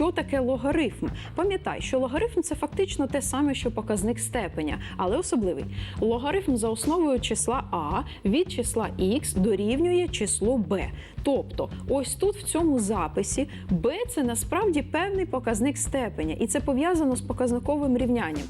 що таке логарифм. Пам'ятай, що логарифм це фактично те саме, що показник степеня, але особливий. Логарифм за основою числа а від числа х дорівнює числу b. Тобто, ось тут в цьому записі b – це насправді певний показник степеня, і це пов'язано з показниковим рівнянням.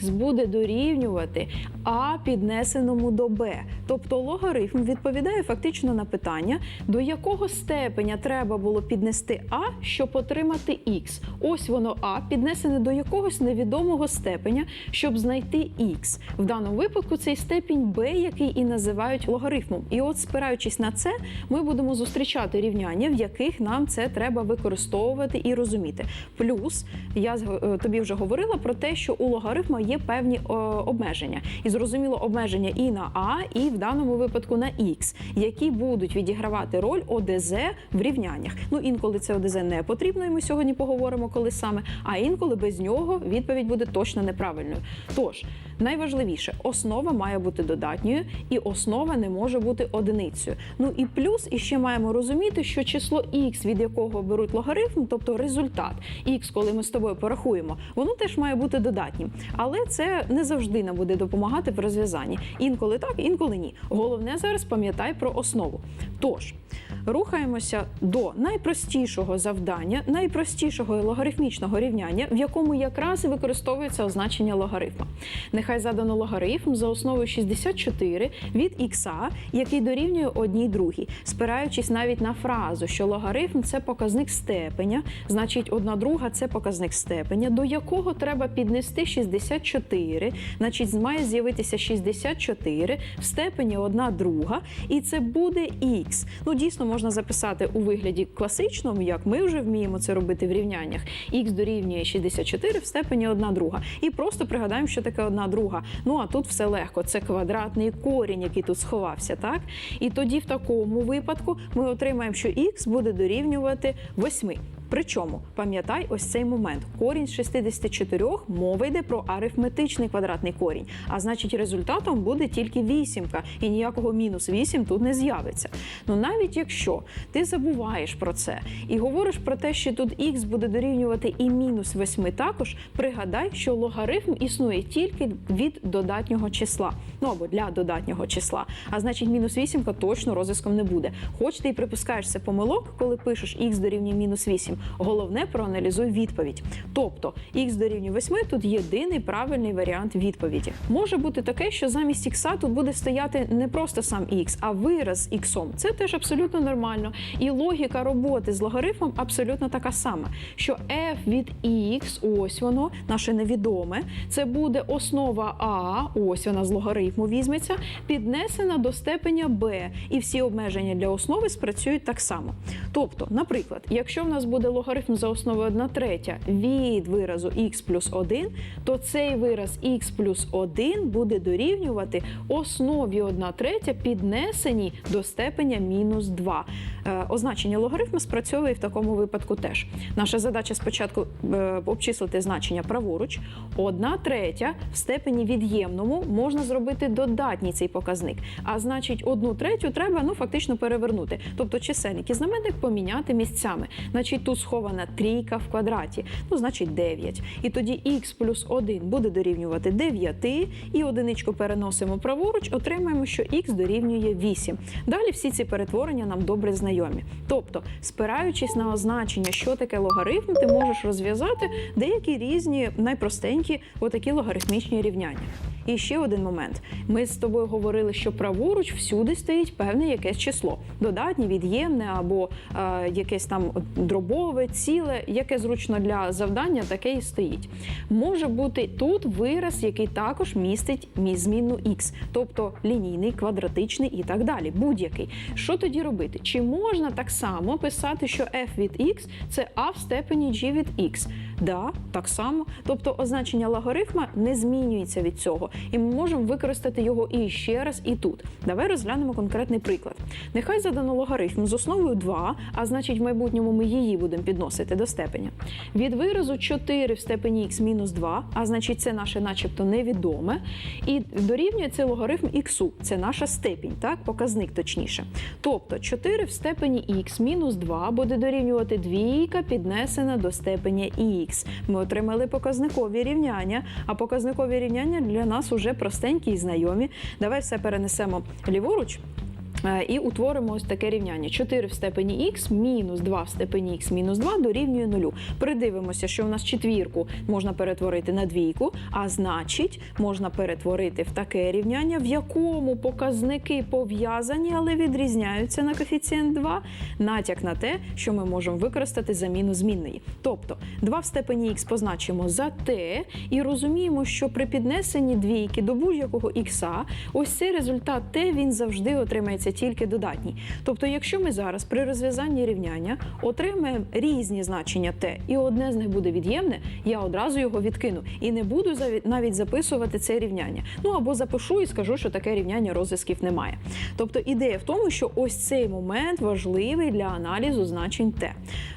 х буде дорівнювати а піднесеному до b. Тобто логарифм відповідає фактично на питання, до якого степеня треба було піднести а, щоб отримати х. Ось воно а піднесене до якогось невідомого степеня, щоб знайти х. В даному випадку цей степінь b, який і називають логарифмом. І от, спираючись на це, ми будемо зустрічати рівняння, в яких нам це треба використовувати і розуміти. Плюс я е, тобі вже говорила про те, що у логарифма є певні е, обмеження, і зрозуміло обмеження і на а, і в даному випадку на х, які будуть відігравати роль ОДЗ в рівняннях. Ну інколи це ОДЗ не потрібно, ми сьогодні поговоримо, коли саме, а інколи без нього відповідь буде точно неправильною. Тож найважливіше, основа має бути додатньою, і основа не може бути одиницею. Ну і плюс іще маємо розуміти, що число х, від якого беруть логарифм, тобто результат х, коли ми з тобою порахуємо, воно теж має бути додатнім. Але це не завжди нам буде допомагати в розв'язанні. Інколи так, інколи ні. Головне зараз пам'ятай про основу. Тож рухаємося до найпростішого завдання, найпростішого логарифмічного рівняння, в якому якраз і використовується означення логарифма. Нехай задано логарифм за основою 64 від х, який дорівнює одній другій, спираючись навіть на фразу, що логарифм це показник степеня, значить одна друга це показник степеня, до якого треба піднести 64, значить має з'явитися 64 в степені одна друга, і це буде х. Ну дійсно можна записати у вигляді класичному, як ми вже вміємо це робити в рівняннях. х дорівнює 64 в степені одна друга. І просто пригадаємо, що таке одна друга. Ну а тут все легко. Це квадратний корінь, який тут сховався, так? І тоді в такому випадку ми отримаємо, що х буде дорівнювати 8. Причому пам'ятай ось цей момент. Корінь з 64 мова йде про арифметичний квадратний корінь. А значить, результатом буде тільки вісімка, і ніякого мінус 8 тут не з'явиться. Ну навіть якщо ти забуваєш про це і говориш про те, що тут х буде дорівнювати і мінус 8 також, пригадай, що логарифм існує тільки від додатнього числа, ну або для додатнього числа. А значить, мінус 8 точно розв'язком не буде. Хоч ти і припускаєшся помилок, коли пишеш х дорівнює мінус 8, головне проаналізуй відповідь. Тобто х дорівнює 8 тут єдиний правильний варіант відповіді. Може бути таке, що замість х тут буде стояти не просто сам х, а вираз з іксом. Це теж абсолютно нормально. І логіка роботи з логарифмом абсолютно така сама, що f від х, ось воно, наше невідоме, це буде основа а, ось вона з логарифму візьметься, піднесена до степеня b, і всі обмеження для основи спрацюють так само. Тобто, наприклад, якщо в нас буде логарифм за основою 1 третя від виразу х плюс 1, то цей вираз х плюс 1 буде дорівнювати основі 1 третя піднесеній до степеня мінус 2. Е, означення логарифму спрацьовує в такому випадку теж. Наша задача спочатку е, обчислити значення праворуч. 1 третя в степені від'ємному можна зробити додатній цей показник. А значить, 1 третю треба ну, фактично перевернути. Тобто чисельник і знаменник поміняти місцями. Значить, тут схована трійка в квадраті, ну, значить 9. І тоді х плюс 1 буде дорівнювати 9, і одиничку переносимо праворуч, отримаємо, що х дорівнює 8. Далі всі ці перетворення нам добре знайомі. Тобто, спираючись на означення, що таке логарифм, ти можеш розв'язати деякі різні найпростенькі отакі логарифмічні рівняння. І ще один момент. Ми з тобою говорили, що праворуч всюди стоїть певне якесь число, додатнє, від'ємне або е, якесь там дробове, ціле, яке зручно для завдання, таке і стоїть. Може бути тут вираз, який також містить мі- змінну x, тобто лінійний, квадратичний і так далі. Будь-який. Що тоді робити? Чи можна так само писати, що f від x це a в степені g від x? Да, так само. Тобто означення логарифма не змінюється від цього, і ми можемо використати його і ще раз, і тут. Давай розглянемо конкретний приклад. Нехай задано логарифм з основою 2, а значить в майбутньому ми її будемо підносити до степеня. Від виразу 4 в степені х мінус 2, а значить це наше начебто невідоме, і дорівнює цей логарифм х, це наша степінь, так, показник точніше. Тобто 4 в степені х мінус 2 буде дорівнювати двійка піднесена до степеня х. Ми отримали показникові рівняння, а показникові рівняння для нас уже простенькі і знайомі. Давай все перенесемо ліворуч. Е, І утворимо ось таке рівняння. 4 в степені х мінус 2 в степені х мінус 2 дорівнює 0. Придивимося, що у нас четвірку можна перетворити на двійку, а значить, можна перетворити в таке рівняння, в якому показники пов'язані, але відрізняються на коефіцієнт 2, натяк на те, що ми можемо використати заміну змінної. Тобто 2 в степені х позначимо за t і розуміємо, що при піднесенні двійки до будь-якого х, ось цей результат t він завжди отримається тільки додатній. Тобто, якщо ми зараз при розв'язанні рівняння отримаємо різні значення t, і одне з них буде від'ємне, я одразу його відкину і не буду навіть записувати це рівняння. Ну або запишу і скажу, що таке рівняння розв'язків немає. Тобто ідея в тому, що ось цей момент важливий для аналізу значень t.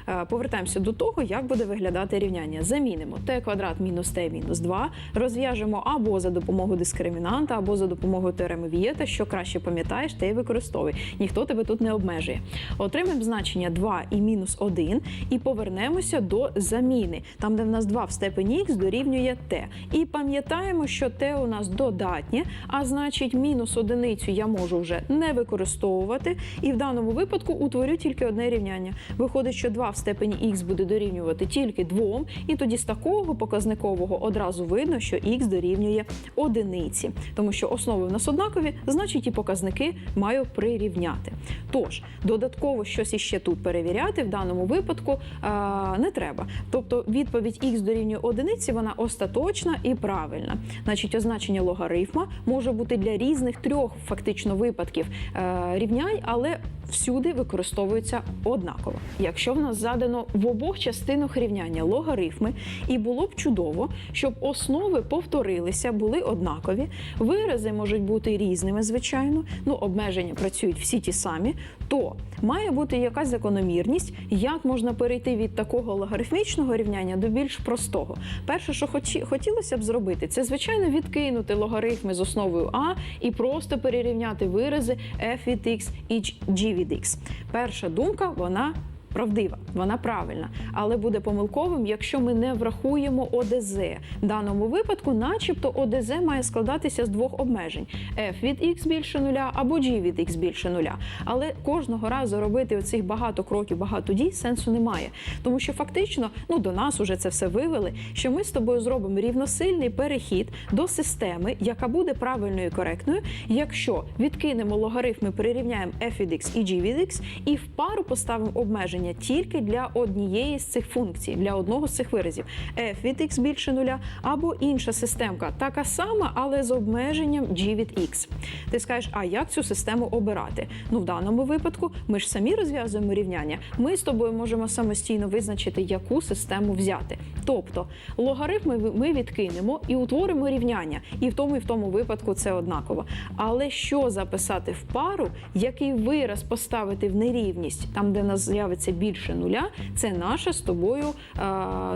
Е, Повертаємося до того, як буде виглядати рівняння. Замінимо t квадрат мінус t мінус 2, розв'яжемо або за допомогою дискримінанта, або за допомогою теореми Вієта, що краще пам'ятаєш, те й використовуй. Ніхто тебе тут не обмежує. Отримаємо значення 2 і мінус 1 і повернемося до заміни, там, де в нас 2 в степені х дорівнює t. І пам'ятаємо, що t у нас додатнє, а значить мінус одиницю я можу вже не використовувати. І в даному випадку утворю тільки одне рівняння. Виходить, що 2 в степені х буде дорівнювати тільки 2, і тоді з такого показникового одразу видно, що х дорівнює одиниці, тому що основи в нас однакові, значить і показники маю прирівняти. Тож додатково щось іще тут перевіряти в даному випадку а, не треба. Тобто відповідь х дорівнює одиниці, вона остаточна і правильна. Значить, означення логарифма може бути для різних трьох фактично випадків е, рівнянь, але всюди використовується однаково. Якщо в нас задано в обох частинах рівняння логарифми, і було б чудово, щоб основи повторилися, були однакові, вирази можуть бути різними, звичайно. Ну, обмеження працюють всі ті самі, то має бути якась закономірність, як можна перейти від такого логарифмічного рівняння до більш простого. Перше, що хоч хотілося б зробити, це звичайно відкинути логарифми з основою А і просто перерівняти вирази f від x і g від x. Перша думка, вона. Правдива, вона правильна, але буде помилковим, якщо ми не врахуємо ОДЗ. В даному випадку, начебто, ОДЗ має складатися з двох обмежень: f від x більше нуля або g від x більше нуля. Але кожного разу робити оцих багато кроків, багато дій сенсу немає. Тому що фактично ну, до нас уже це все вивели, що ми з тобою зробимо рівносильний перехід до системи, яка буде правильною і коректною, якщо відкинемо логарифми, прирівняємо f від x і g від x, і в пару поставимо обмеження тільки для однієї з цих функцій, для одного з цих виразів f від x більше нуля, або інша системка, така сама, але з обмеженням g від x. Ти скажеш, а як цю систему обирати? Ну, в даному випадку ми ж самі розв'язуємо рівняння. Ми з тобою можемо самостійно визначити, яку систему взяти. Тобто логарифми ми відкинемо і утворимо рівняння. І в тому і в тому випадку це однаково. Але що записати в пару, який вираз поставити в нерівність, там, де нас з'явиться більше нуля, це наша з тобою, е,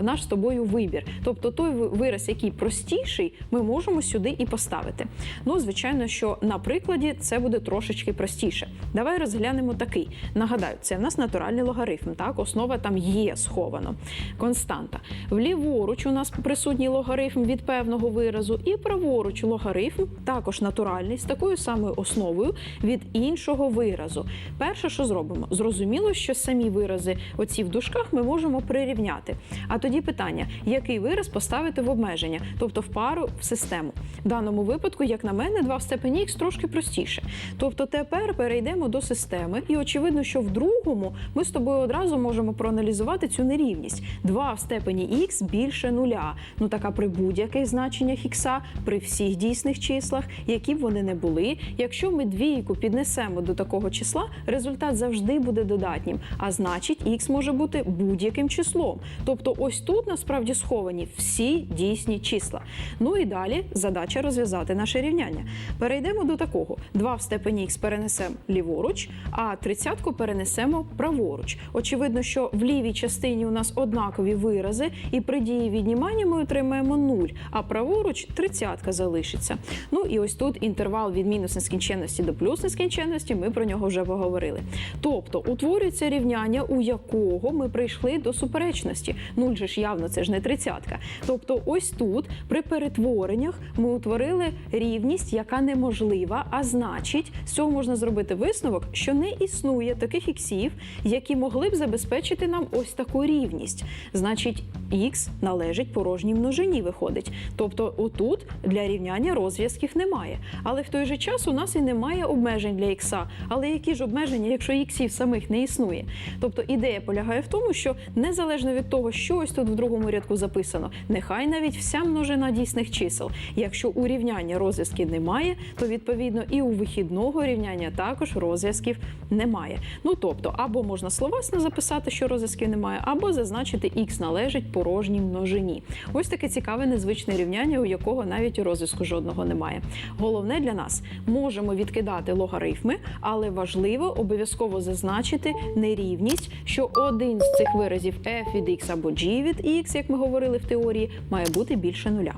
наш з тобою вибір. Тобто той вираз, який простіший, ми можемо сюди і поставити. Ну, звичайно, що на прикладі це буде трошечки простіше. Давай розглянемо такий. Нагадаю, це в нас натуральний логарифм. Так, основа там є сховано. Константа. Вліворуч у нас присутній логарифм від певного виразу, і праворуч логарифм також натуральний з такою самою основою від іншого виразу. Перше, що зробимо, зрозуміло, що самі вирази, оці в дужках, ми можемо прирівняти. А тоді питання, який вираз поставити в обмеження, тобто в пару в систему. В даному випадку, як на мене, 2 в степені х трошки простіше. Тобто тепер перейдемо до системи, і очевидно, що в другому ми з тобою одразу можемо проаналізувати цю нерівність. 2 в степені х більше нуля. Ну така при будь-яких значеннях х, при всіх дійсних числах, які б вони не були. Якщо ми двійку піднесемо до такого числа, результат завжди буде додатнім. А значить, х може бути будь-яким числом. Тобто, ось тут насправді сховані всі дійсні числа. Ну і далі задача розв'язати наше рівняння. Перейдемо до такого: 2 в степені х перенесемо ліворуч, а тридцятку перенесемо праворуч. Очевидно, що в лівій частині у нас однакові вирази, і при дії віднімання ми отримаємо 0, а праворуч тридцятка залишиться. Ну і ось тут інтервал від мінус нескінченності до плюс нескінченності, ми про нього вже поговорили. Тобто утворюється рівняння, у якого ми прийшли до суперечності. Нуль же ж явно це ж не тридцятка. Тобто, ось тут при перетвореннях ми утворили рівність, яка неможлива, а значить, з цього можна зробити висновок, що не існує таких іксів, які могли б забезпечити нам ось таку рівність. Значить, х належить порожній множині, виходить. Тобто, отут для рівняння розв'язків немає. Але в той же час у нас і немає обмежень для ікса. Але які ж обмеження, якщо іксів самих не існує? Тобто ідея полягає в тому, що незалежно від того, що ось тут в другому рядку записано, нехай навіть вся множина дійсних чисел. Якщо у рівняння розв'язків немає, то відповідно і у вихідного рівняння також розв'язків немає. Ну тобто, або можна словесно записати, що розв'язків немає, або зазначити х належить порожній множині. Ось таке цікаве незвичне рівняння, у якого навіть розв'язку жодного немає. Головне для нас можемо відкидати логарифми, але важливо обов'язково зазначити нерівність, що один з цих виразів f від x або g від x, як ми говорили в теорії, має бути більше нуля.